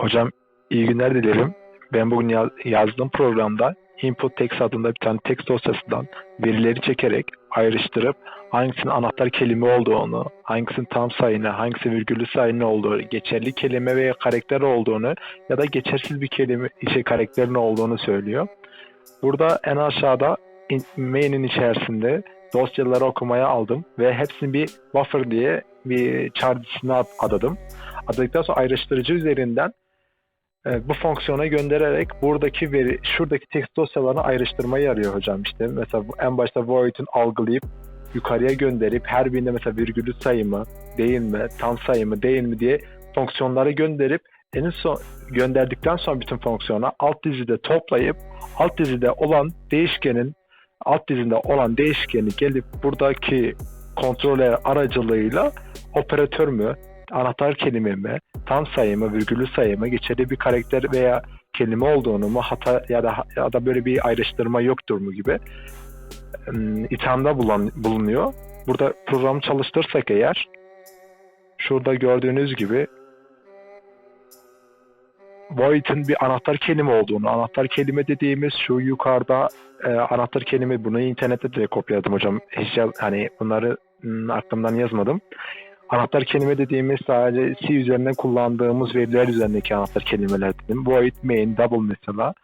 Hocam iyi günler dilerim. Ben bugün yaz- yazdığım programda input text adında bir tane text dosyasından verileri çekerek ayrıştırıp hangisinin anahtar kelime olduğunu, hangisinin tam sayını, hangisi virgüllü sayını olduğu, geçerli kelime veya karakter olduğunu ya da geçersiz bir kelime şey karakterin olduğunu söylüyor. Burada en aşağıda in- main'in içerisinde dosyaları okumaya aldım ve hepsini bir buffer diye bir ad- adadım. Adadıktan sonra ayrıştırıcı üzerinden bu fonksiyona göndererek buradaki veri, şuradaki text dosyalarını ayrıştırmayı arıyor hocam işte. Mesela en başta void'in algılayıp yukarıya gönderip her birinde mesela virgülü sayı mı, değil mi, tam sayı mı, değil mi diye fonksiyonları gönderip en son gönderdikten sonra bütün fonksiyona alt dizide toplayıp alt dizide olan değişkenin alt dizinde olan değişkeni gelip buradaki kontroller aracılığıyla operatör mü, anahtar kelime mi, tam sayı mı, virgülü sayı mı, geçerli bir karakter veya kelime olduğunu mu, hata ya da ya da böyle bir ayrıştırma yoktur mu gibi ithamda bulan, bulunuyor. Burada programı çalıştırsak eğer şurada gördüğünüz gibi void'in bir anahtar kelime olduğunu, anahtar kelime dediğimiz şu yukarıda e, anahtar kelime bunu internette de kopyaladım hocam. Hiç hani bunları ım, aklımdan yazmadım. Anahtar kelime dediğimiz sadece C üzerinde kullandığımız veriler üzerindeki anahtar kelimeler dedim. Void, main, double mesela.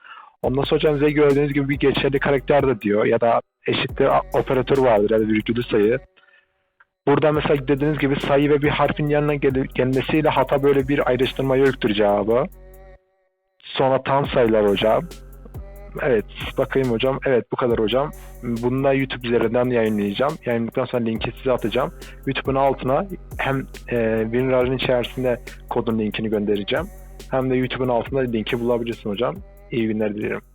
Ondan sonra hocam size gördüğünüz gibi bir geçerli karakter de diyor ya da eşittir operatör vardır ya da virgülü sayı. Burada mesela dediğiniz gibi sayı ve bir harfin yanına gel- gelmesiyle hata böyle bir ayrıştırma yoktur cevabı. Sonra tam sayılar hocam. Evet bakayım hocam. Evet bu kadar hocam. Bunu da YouTube üzerinden yayınlayacağım. Yayınladıktan sonra linki size atacağım. YouTube'un altına hem e, WinRAR'ın içerisinde kodun linkini göndereceğim. Hem de YouTube'un altında linki bulabilirsin hocam. İyi günler dilerim.